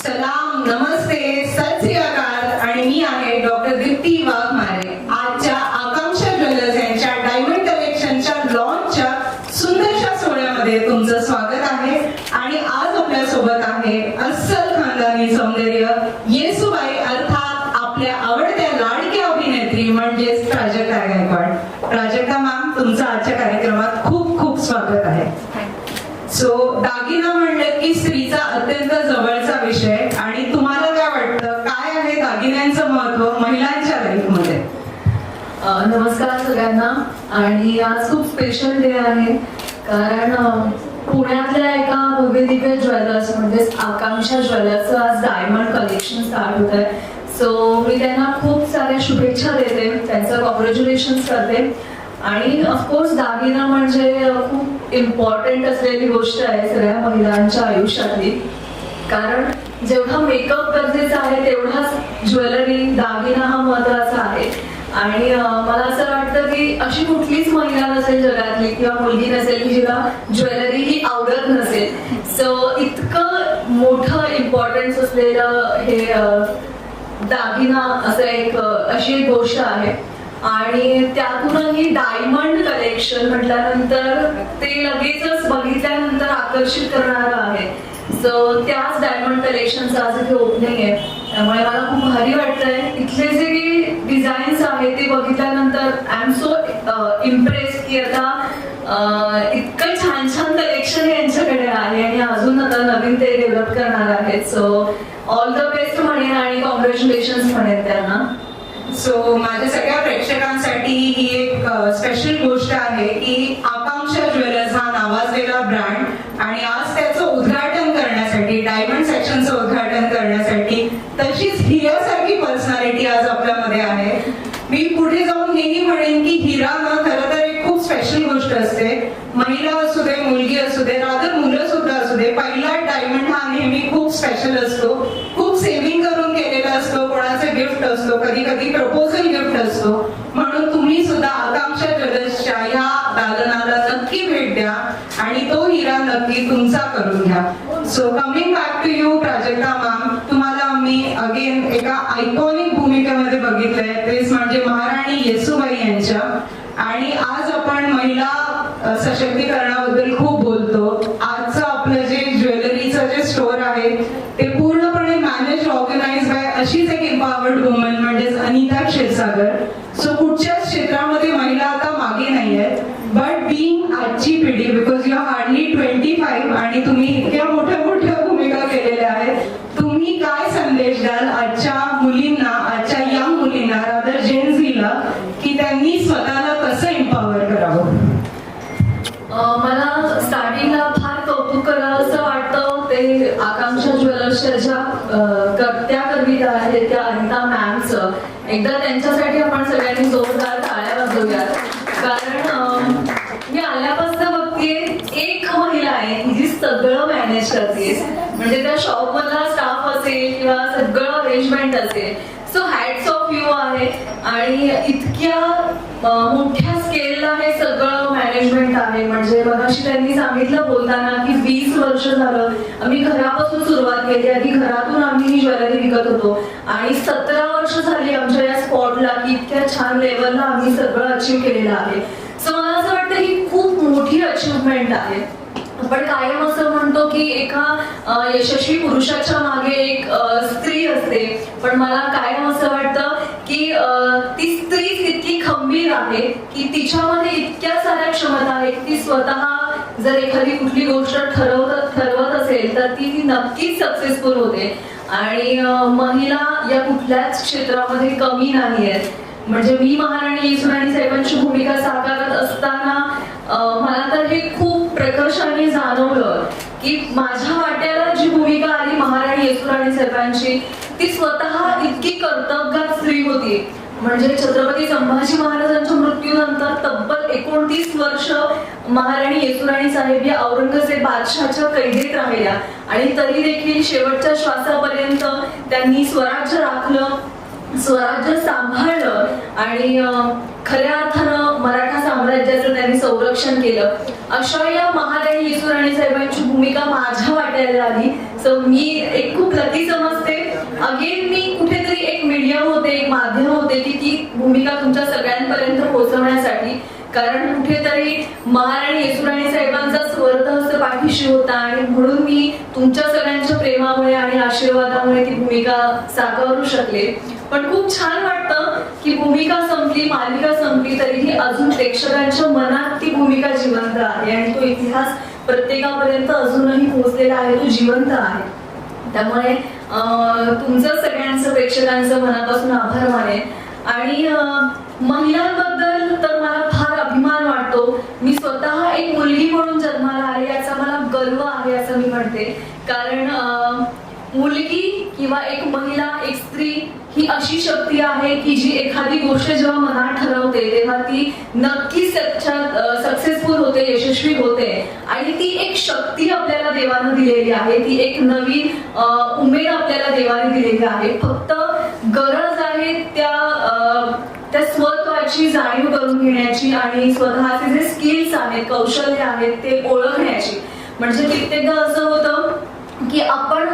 सलाम नमस्ते सत श्री अकाल. आणि मी आहे डॉक्टर दीप्ती वाघमारे आजच्या आकांक्षा ज्वेलर्स यांच्या डायमंड कलेक्शनच्या लॉन्चच्या सुंदरशा सोहळ्यामध्ये तुमचं स्वागत आहे. आणि आज आपल्यासोबत आहे अस्सल खानदानी सौंदर्य येसुबाई अर्थात आपल्या आवडत्या लाडक्या अभिनेत्री म्हणजेच प्राजक्ता गायकवाड प्राजक्ता मॅम तुमचं आजच्या कार्यक्रमात खूप खूप स्वागत आहे सो दागिना म्हणलं की स्त्रीचा अत्यंत जवळचा विषय आणि तुम्हाला काय वाटतं काय आहे दागिन्यांचं महत्त्व महिलांच्या लाईफमध्ये अ, नमस्कार सगळ्यांना. आणि आज खूप स्पेशल डे आहे. कारण पुण्यातल्या एका भव्यदिव्य ज्वेलर्स म्हणजेच आकांक्षा ज्वेलर्सचं आज डायमंड कलेक्शन स्टार्ट होत आहे सो मी त्यांना खूप साऱ्या शुभेच्छा देते. त्यांचं कॉंग्रॅच्युलेशन करते. आणि ऑफकोर्स दागिना म्हणजे खूप इम्पॉर्टंट असलेली गोष्ट आहे सगळ्या महिलांच्या आयुष्यातली. कारण जेवढा मेकअप गरजेचा आहे तेवढाच ज्वेलरी दागिना हा महत्त्वाचा आहे. आणि मला असं वाटतं की अशी कुठलीच महिला नसेल जगातली किंवा मुलगी नसेल की जिला ज्वेलरी ही आवडत नसेल. सो इतकं मोठं इम्पॉर्टन्स असलेलं हे दागिना असं एक अशी एक गोष्ट आहे. आणि त्यातूनही डायमंड कलेक्शन म्हटल्यानंतर ते लगेचच बघितल्यानंतर आकर्षित करणारं आहे. सो त्याच डायमंड कलेक्शनचं आज इथे ओपनिंग आहे त्यामुळे मला खूप भारी वाटतंय. इथले जे की आहे ते बघितल्यानंतर आय एम सो इम्प्रेस की आता इतकं छान छान कलेक्शन यांच्याकडे आहे आणि अजून आता नवीन ते डेव्हलप करणार आहेत. सो ऑल द बेस्ट म्हणेन आणि कॉंग्रॅच्युलेशन म्हणेन त्यांना. सो माझ्या सगळ्या प्रेक्षकांसाठी ही एक स्पेशल गोष्ट आहे की आकांक्षा ज्वेलर्स हा नावाजलेला ब्रँड कधी कधी प्रपोजल गिफ्ट असतो म्हणून तुम्ही सुद्धा आकांक्षा ज्वेलर्सच्या ह्या दालनाला नक्की भेट द्या आणि तो हिरा नक्की तुमचा करून घ्या. So coming back to you Prajakta ma'am तुम्हाला मी अगेन एका आयकॉनिक भूमिकेमध्ये बघितलंय. तेच म्हणजे महाराणी येसुबाई यांच्या. आणि आज आपण महिला सशक्तीकरणाबद्दल खूप क्षीरसागर सो कुठच्याच क्षेत्रामध्ये महिला आता मागे नाही आहेत बट बिईंग आजची पिढी because you hardly twenty five आणि तुम्ही सगळं मॅनेज करते म्हणजे त्या शॉप मधला स्टाफ असेल किंवा सगळं अरेंजमेंट असेल. सो हॅट्स ऑफ यू आहे. आणि इतक्या मोठ्या स्केलला हे सगळं मॅनेजमेंट आहे. म्हणजे मगाशी त्यांनी सांगितलं बोलताना की वीस वर्ष झालं आम्ही घरापासून सुरुवात केली आधी घरातून आम्ही ही ज्वेलरी विकत होतो. आणि सतरा वर्ष झाली आमच्या या स्पॉटला की इतक्या छान लेवलला आम्ही सगळं अचीव केलेलं आहे. सो मला असं वाटतं ही खूप मोठी अचिव्हमेंट आहे. आपण कायम असं म्हणतो की एका यशस्वी पुरुषाच्या मागे एक स्त्री असते. पण मला कायम असं वाटतं की ती स्त्री इतकी खंबीर आहे की तिच्यामध्ये इतक्या साऱ्या क्षमता आहेत की ती स्वतः जर एखादी कुठली गोष्ट ठरवत ठरवत असेल तर ती ती नक्कीच सक्सेसफुल होते. आणि महिला या कुठल्याच क्षेत्रामध्ये कमी नाही आहेत. म्हणजे मी महाराणी येसुराणी साहेबांची भूमिका साकारत असताना मला तर हे खूप प्रकर्षाने जाणवलं की माझ्या वाट्याला जी भूमिका आली महाराणी येसुराणी साहेबांची ती स्वतः इतकी कर्तबगार स्त्री होती. म्हणजे छत्रपती संभाजी महाराजांच्या मृत्यूनंतर तब्बल एकोणतीस वर्ष महाराणी येसुराणी साहेब या औरंगजेब बादशाहच्या कैदेत राहिल्या. आणि तरी देखील शेवटच्या श्वासापर्यंत त्यांनी स्वराज्य राखलं स्वराज्य सांभाळलं. आणि खऱ्या अर्थानं मराठी साम्राज्याचं त्यांनी संरक्षण केलं. अशा या महाराणी येसुराणी साहेबांची भूमिका माझ्या वाटायला आली सो मी एक खूप लकी समजते. अगेन मी कुठेतरी एक मीडियम होते एक माध्यम होते की ती भूमिका तुमच्या सगळ्यांपर्यंत पोहोचवण्यासाठी. कारण कुठेतरी महाराणी येसुराणी साहेबांचा स्वर्धहस्त पाठीशी होता आणि म्हणून मी तुमच्या सगळ्यांच्या प्रेमामुळे आणि आशीर्वादामुळे ती भूमिका साकारू शकले. पण खूप छान वाटतं की भूमिका संपली मालिका संपली तरीही अजून प्रेक्षकांच्या मनात ती भूमिका जिवंत आहे आणि तो इतिहास प्रत्येकापर्यंत अजूनही पोहोचलेला आहे तो जिवंत आहे. त्यामुळे अं, तुमचं सगळ्यांचं प्रेक्षकांचं मनापासून आभार माने आणि महिलांबद्दल तर मला अभिमान वाटतो. मी स्वतः एक मुलगी म्हणून जन्माला आहे याचा मला गर्व आहे असं मी म्हणते. कारण मुलगी किंवा एक महिला एक स्त्री ही अशी शक्ती आहे की जी एखादी गोष्ट जेव्हा मनात ठरवते तेव्हा ती नक्कीच सक्सेसफुल होते यशस्वी होते. आणि ती एक शक्ती आपल्याला देवानं दिलेली आहे. ती एक नवीन उमेद आपल्याला देवाने दिलेली आहे. फक्त गरज आहे त्या त्या स्वत्वाची जाणीव करून घेण्याची आणि स्वतःचे जे स्किल्स आहेत कौशल्य आहेत ते ओळखण्याची. म्हणजे कित्येकदा असं होतं की आपण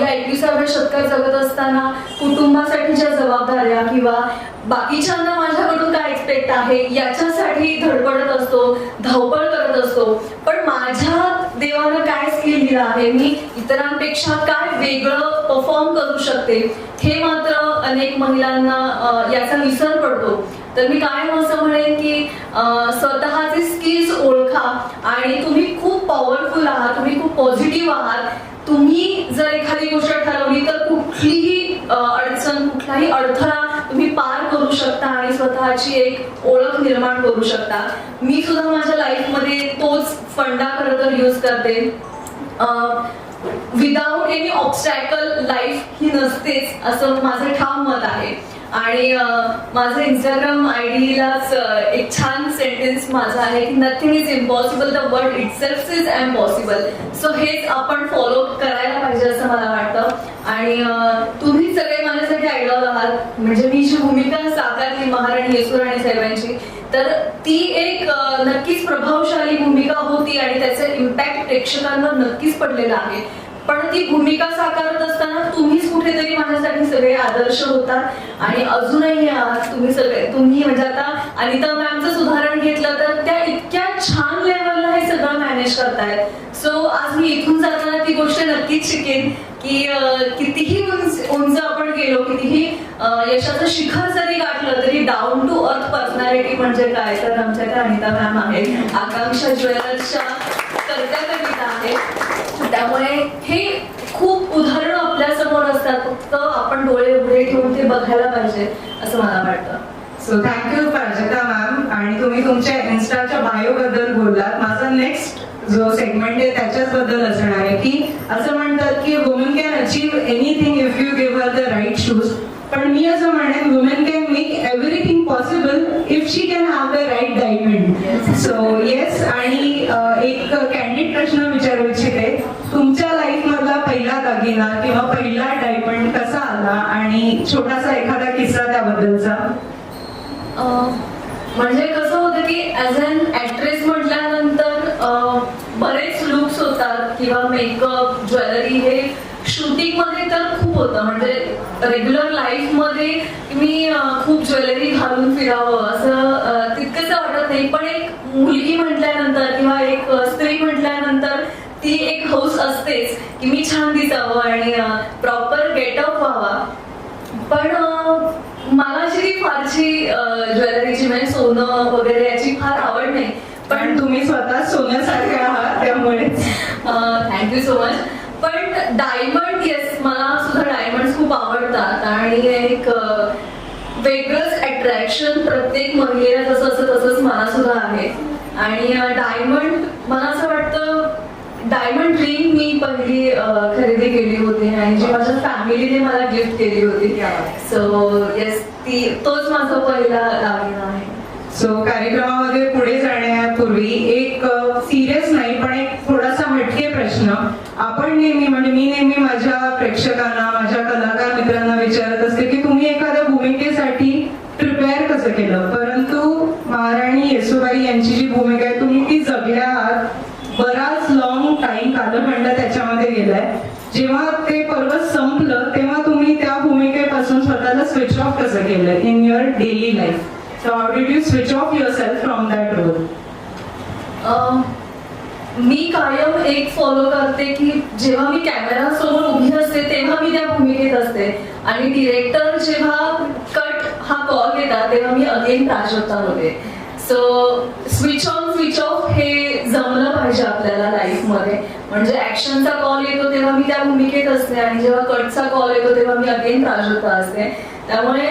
या एकविसाव्या शतकात जगत असताना कुटुंबासाठी ज्या जबाबदाऱ्या किंवा बाकीच्यांना माझ्याकडून काय एक्सपेक्ट आहे याच्यासाठी धडपडत असतो धावपळ करत असतो. पण माझ्या देवानं काय स्किल दिलं आहे? मी इतरांपेक्षा काय वेगळं परफॉर्म करू शकते? हे मात्र अनेक महिलांना याचा विसर पडतो. तर मी कायम असं म्हणेन की स्वतःचे स्किल्स ओळखा आणि तुम्ही खूप पॉवरफुल आहात तुम्ही खूप पॉझिटिव्ह आहात. तुम्ही जर एखादी गोष्ट ठरवली तर कुठलीही अडचण कुठलाही अडथळा तुम्ही पार करू शकता आणि स्वतःची एक ओळख निर्माण करू शकता. मी सुद्धा माझ्या लाईफमध्ये तोच फंडा खरं तर यूज करते. विदाऊट एनी ऑब्स्टॅकल लाईफ ही नसतेच असं माझं ठाम मत आहे. आणि माझं इंस्टाग्राम आय डीलाच एक छान सेंटेन्स माझा आहे की nothing is impossible the world itself is I'm possible so हेच आपण फॉलो करायला पाहिजे असं मला वाटतं. आणि तुम्ही सगळे माझ्यासाठी आयडॉल आहात. म्हणजे मी जी भूमिका साकारली महाराणी येसुराणी साहेबांची तर ती एक नक्कीच प्रभावशाली भूमिका होती आणि त्याचा इम्पॅक्ट प्रेक्षकांवर नक्कीच पडलेला आहे. पण ती भूमिका साकारत असताना तुम्हीच कुठेतरी माझ्यासाठी सगळे आदर्श होतात आणि अजूनही तुम्ही सगळे तुम्ही म्हणजे आता अनिता मॅमचं उदाहरण घेतलं तर त्या इतक्या छान लेवलला हे सगळं मॅनेज करतायत. सो आज मी इथून जाताना ती गोष्ट नक्कीच शिकेन की कितीही उंच उंच आपण गेलो कितीही यशाचं शिखर जरी गाठलं तरी डाऊन टू अर्थ पर्सनॅलिटी म्हणजे काय? तर आमच्या त्या अनिता मॅम आहे आकांक्षा ज्वेलर्सच्या कर्त्या कविता आहेत. त्यामुळे हे खूप उदाहरणं आपल्यासमोर असतात. फक्त आपण डोळे उघडे ठेवून ते बघायला पाहिजे असं मला वाटतं. सो थँक्यू प्राजक्ता मॅम आणि तुम्ही तुमच्या इन्स्टाच्या बायो बद्दल बोललात. माझा नेक्स्ट जो सेगमेंट आहे त्याच्याच बद्दल असणार आहे की असं म्हणतात की woman can achieve anything if you give her the right shoes पण मी असं म्हणेन women can make everything possible if she can have the right diamond so yes आणि अं, एक कॅन्डिड प्रश्न विचारू इच्छिते तुमच्या लाईफ मधला पहिला दागिना किंवा पहिला डायमंड आणि छोटासा एखादा किस्सा त्याबद्दलचा? म्हणजे कसं होतं की ऍज अन ऍक्ट्रेस म्हटल्यानंतर बरेच लुक्स होतात किंवा मेकअप ज्वेलरी हे शूटिंगमध्ये तर खूप होतं. म्हणजे रेग्युलर लाईफमध्ये मी खूप ज्वेलरी घालून फिरावं असं तितकंच वाटत नाही. पण एक मुलगी म्हटल्यानंतर किंवा एक स्त्री म्हटल्यानंतर ती एक हौस असतेच की मी छान दिसावं आणि प्रॉपर पण मला अशी फारशी ज्वेलरीची म्हणजे सोनं वगैरे याची फार आवड नाही. पण तुम्ही स्वतः सोन्यासारखे आहात त्यामुळे. थँक्यू सो मच पण डायमंड येस मला सुद्धा डायमंड खूप आवडतात. आणि एक वेगळंच अट्रॅक्शन प्रत्येक महिलेला जसं असं तसंच मला सुद्धा आहे. आणि डायमंड मला असं वाटतं डायमंड रिंग मी पहिली खरेदी केली होती. आणि जी माझ्या फॅमिलीने मला गिफ्ट केली होती. सो येस ती तोच माझा पहिला दागिना आहे. सो कार्यक्रमामध्ये पुढे जाण्यापूर्वी एक सिरियस नाही पण एक थोडासा हटके प्रश्न. आपण नेहमी म्हणजे मी नेहमी माझ्या प्रेक्षकांना माझ्या कलाकार मित्रांना विचारत असते की तुम्ही एखाद्या भूमिकेसाठी प्रिपेअर कसं केलं? परंतु महाराणी येसुबाई यांची जी भूमिका आहे तुम्ही ती जगल्या आहात बराच लॉंग टाइम कालखंड त्याच्यामध्ये गेलाय. जेव्हा भूमिकेत So how did you switch off yourself from that role? अं, मी कायम एक फॉलो करते की जेव्हा मी कॅमेरा समोर उभी असते तेव्हा मी त्या भूमिकेत असते. आणि डिरेक्टर जेव्हा कट हा कॉल घेतात तेव्हा मी अगेन प्राजक्ता होते. So switch on switch off हे जमलं पाहिजे आपल्याला लाईफमध्ये म्हणजे ऍक्शनचा कॉल येतो तेव्हा मी त्या भूमिकेत असते आणि जेव्हा कटचा कॉल येतो तेव्हा मी अगेन प्राजक्ता असते. त्यामुळे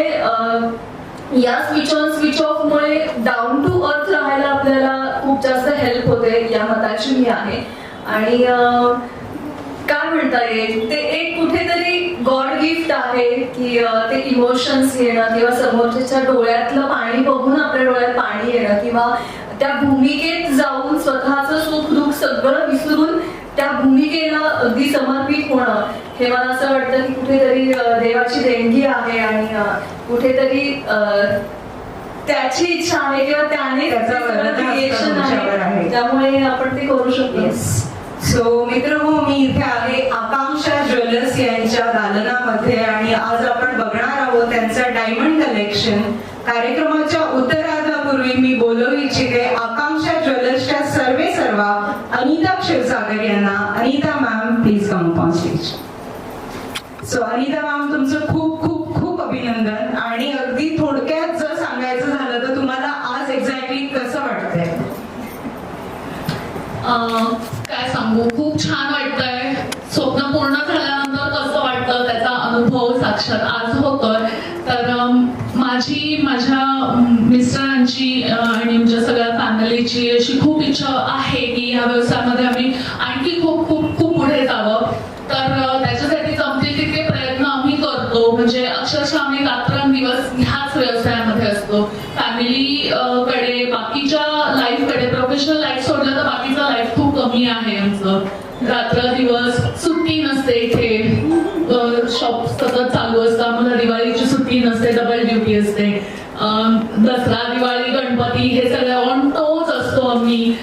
या स्विच ऑन स्विच ऑफ मुळे डाऊन टू अर्थ राहायला आपल्याला खूप जास्त हेल्प होते या मताची मी आहे. आणि काय म्हणता येईल? ते एक कुठेतरी गॉड गिफ्ट आहे की ते इमोशन्स येणं किंवा समोरच्याच्या डोळ्यातलं पाणी बघून आपल्या डोळ्यात पाणी येणं किंवा त्या भूमिकेत जाऊन स्वतःचं सुख दुःख सगळं विसरून त्या भूमिकेला अगदी समर्पित होणं हे मला असं वाटतं की कुठेतरी देवाची देणगी आहे आणि कुठेतरी त्याची इच्छा आहे किंवा त्याने त्यामुळे आपण ते करू शकतो. सो मित्र मी इथे आहे आकांक्षा ज्वेलर्स यांच्या दालनामध्ये आणि आज आपण बघणार आहोत त्यांचं डायमंड कलेक्शन. कार्यक्रमाच्या खूप छान वाटतंय. स्वप्न पूर्ण झाल्यानंतर कसं वाटतं त्याचा अनुभव साक्षात आज होतोय. तर माझी माझ्या मिस्टरांची आणि आमच्या सगळ्या फॅमिलीची अशी खूप इच्छा आहे की या व्यवसाय दसरा दिवाळी गणपती हे सगळे ऑन टोच असतो आम्ही.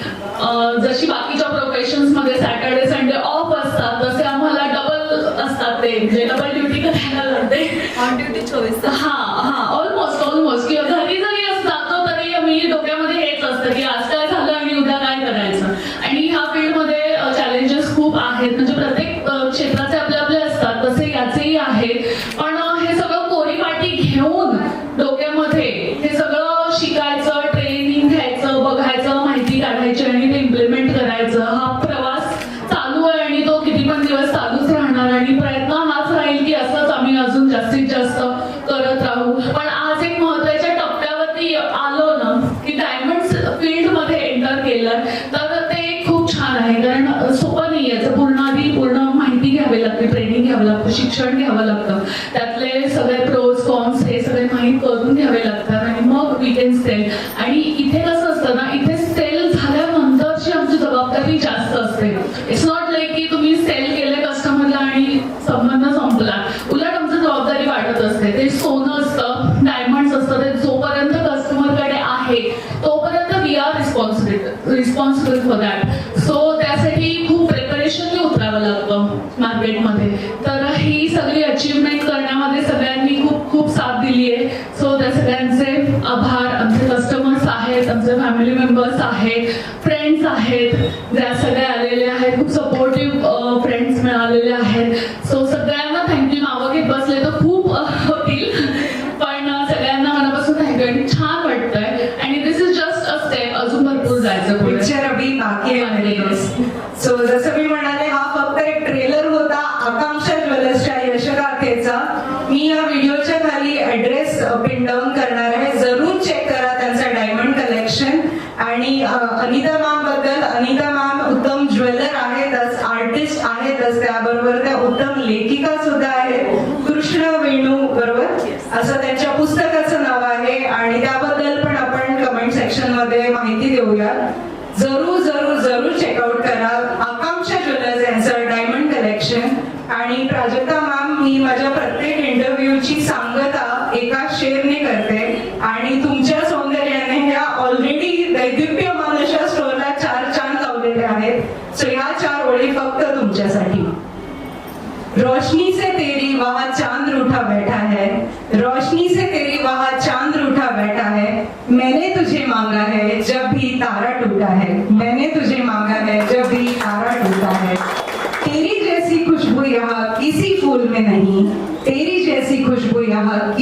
जशी बाकीच्या प्रोफेशन्समध्ये सॅटर्डे संडे ऑफ असतात तसे आम्हाला डबल असतात ते. म्हणजे डबल ड्युटी करायला लागते. ऑन ड्युटी चोवीस. हा हा. ऑलमोस्ट त्या सगळ्यांचे आभार. आमचे कस्टमर्स आहेत आमचे फॅमिली मेंबर्स आहेत फ्रेंड्स आहेत. ज्या सगळ्या आलेले आहेत. खूप सपोर्टिव्ह फ्रेंड्स मिळालेले आहेत. सो सगळ्यांना थँक्यू नावं घेत बसले तर खूप होतील. पण सगळ्यांना मनापासून थँक्यू आणि छान वाटतंय. आणि this is just a step अजून भरपूर जायचं पुढे. अप एंड डाऊन करणार आहे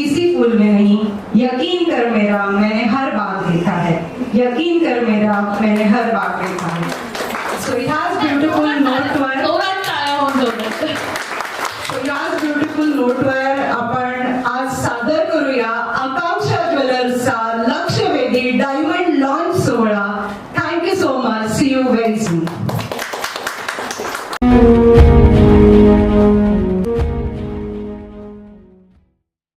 किसी पुल में नहीं यकीन कर मेरा मैंने हर बाग देखा है यकीन कर मेरा मैंने हर बात देखा